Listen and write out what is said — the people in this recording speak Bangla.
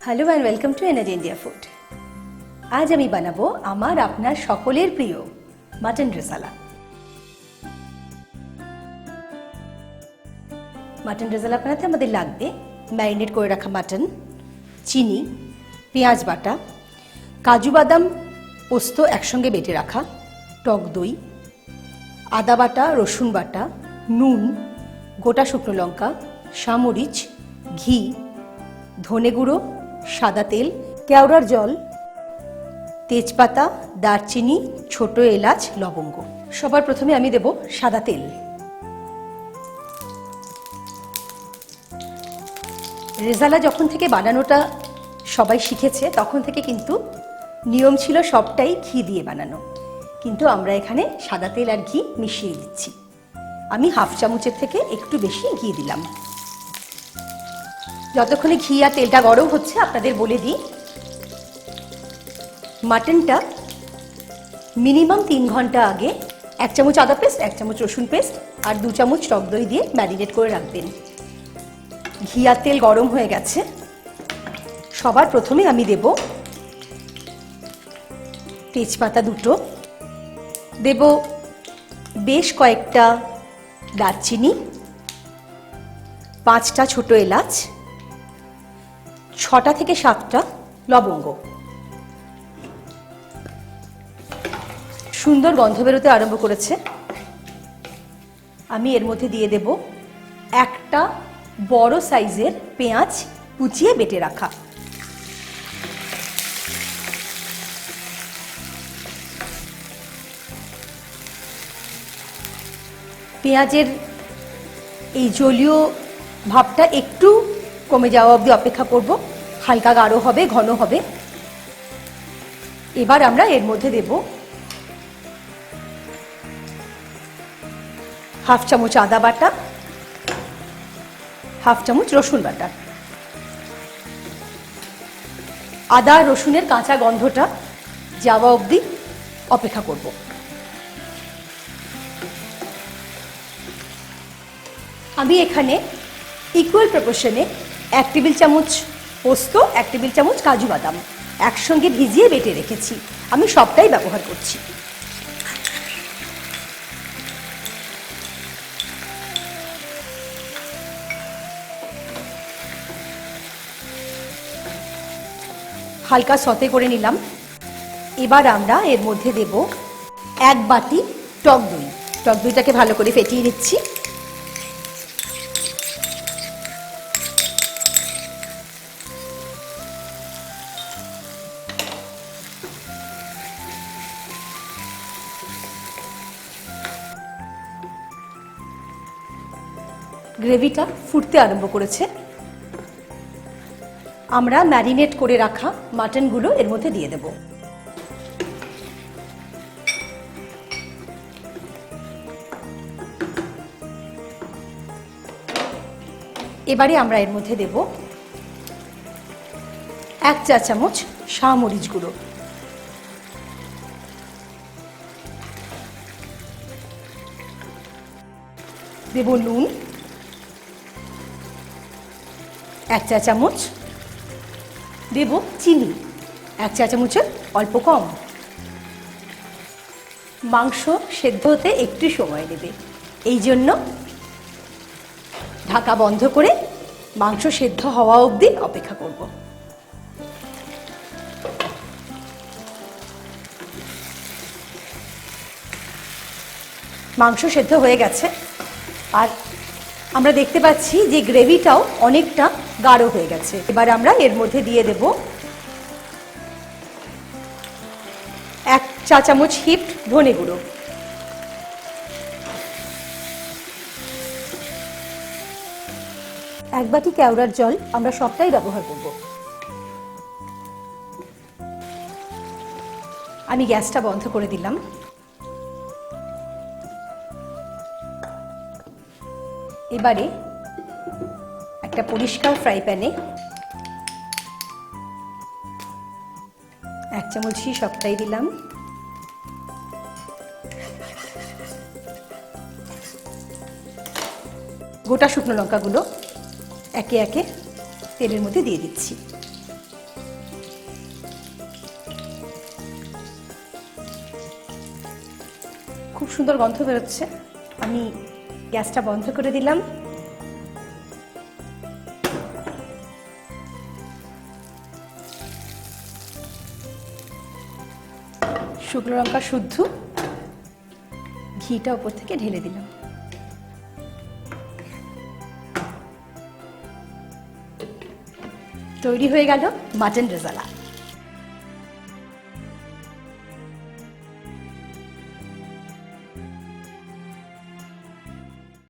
Hello and welcome to energy India food আজ আমি বানাবো আমার আপনার সকলের প্রিয় মাটন রেজালা মাটন রেজালা বানাতে আমাদের লাগবে ম্যারিনেট করে রাখা মাটন চিনি, পেঁয়াজ বাটা, কাজু বাদাম পোস্ত একসঙ্গে বেটে রাখা, টক দই, আদা বাটা, রসুন বাটা, নুন, গোটা শুকনো লঙ্কা সামরিচ ঘি, ধনে গুঁড়ো সাদা তেল, কেওড়ার জল, তেজপাতা, দারচিনি, ছোট এলাচ, লবঙ্গ। সবার প্রথমে আমি দেব সাদা তেল। রেজালা যখন থেকে বানানোটা সবাই শিখেছে, তখন থেকে কিন্তু নিয়ম ছিল সবটাই ঘি দিয়ে বানানো। কিন্তু আমরা এখানে সাদা তেল আর ঘি মিশিয়ে দিচ্ছি। আমি হাফ চামচের থেকে একটু বেশি ঘি দিলাম। যতক্ষণে ঘি আর তেলটা গরম হচ্ছে, আপনাদের বলে দিই। মাটনটা মিনিমাম তিন ঘণ্টা আগে এক চামচ আদা পেস্ট, এক চামচ রসুন পেস্ট আর দু চামচ টক দই দিয়ে ম্যারিনেট করে রাখবেন। ঘি আর তেল গরম হয়ে গেছে। সবার প্রথমে আমি দেব তেজপাতা দুটো। দেব বেশ কয়েকটা দারচিনি, পাঁচটা ছোট এলাচ। ছটা থেকে সাতটা লবঙ্গ। সুন্দর গন্ধ বেরোতে আরম্ভ করেছে। আমি এর মধ্যে দিয়ে দেব একটা বড় সাইজের পেঁয়াজ কুচিয়ে বেটে রাখা। পেঁয়াজের এই জলীয় ভাবটা একটু কমে যাওয়া অবধি অপেক্ষা করব। হালকা গাঢ় হবে, ঘন হবে। এবার আমরা এর মধ্যে দেব হাফ চামচ আদা বাটা, হাফ চামচ রসুন বাটা। আদা রসুনের কাঁচা গন্ধটা যাওয়া অবধি অপেক্ষা করব। আমি এখানে ইকুয়াল প্রপোর্শনে এক টেবিল চামচ পোস্ত, এক টেবিল চামচ কাজু বাদাম। একসঙ্গে ভিজিয়ে বেটে রেখেছি। আমি সবটাই ব্যবহার করছি। হালকা সতে করে নিলাম। এবার আমরা এর মধ্যে দেব এক বাটি টক দই। টক দইটাকে ভালো করে ফেটিয়ে নিচ্ছি। গ্রেভিটা ফুটতে আরম্ভ করেছে। আমরা ম্যারিনেট করে রাখা মাটনগুলো এর মধ্যে দিয়ে দেব। এবারে আমরা এর মধ্যে দেব এক চা চামচ শাহমরিচ গুঁড়ো। দেব নুন এক চা চামচ দেব চিনি, এক চা চামচের অল্প কম। মাংস সেদ্ধ হতে একটু সময় নেবে। এই জন্য ঢাকা বন্ধ করে মাংস সেদ্ধ হওয়া অবধি অপেক্ষা করব। মাংস সেদ্ধ হয়ে গেছে। আর আমরা দেখতে পাচ্ছি যে গ্রেভিটাও অনেকটা গাঢ় হয়ে গেছে। এবার আমরা এর মধ্যে দিয়ে দেব এক চা চামচ হিট ধনে গুঁড়ো। এক বাটি কেওড়ার জল আমরা সবটাই ব্যবহার করব। আমি গ্যাসটা বন্ধ করে দিলাম। এবারে একটা পরিষ্কার ফ্রাই প্যানে এক চামচ ঘি সবটাই দিলাম। গোটা শুকনো লঙ্কাগুলো একে একে তেলের মধ্যে দিয়ে দিচ্ছি। খুব সুন্দর গন্ধ বেরোচ্ছে। আমি গ্যাসটা বন্ধ করে দিলাম। শুকনো লঙ্কা শুদ্ধ। ঘিটা উপর থেকে ঢেলে দিলাম। তৈরি হয়ে গেল মাটন রেজালা।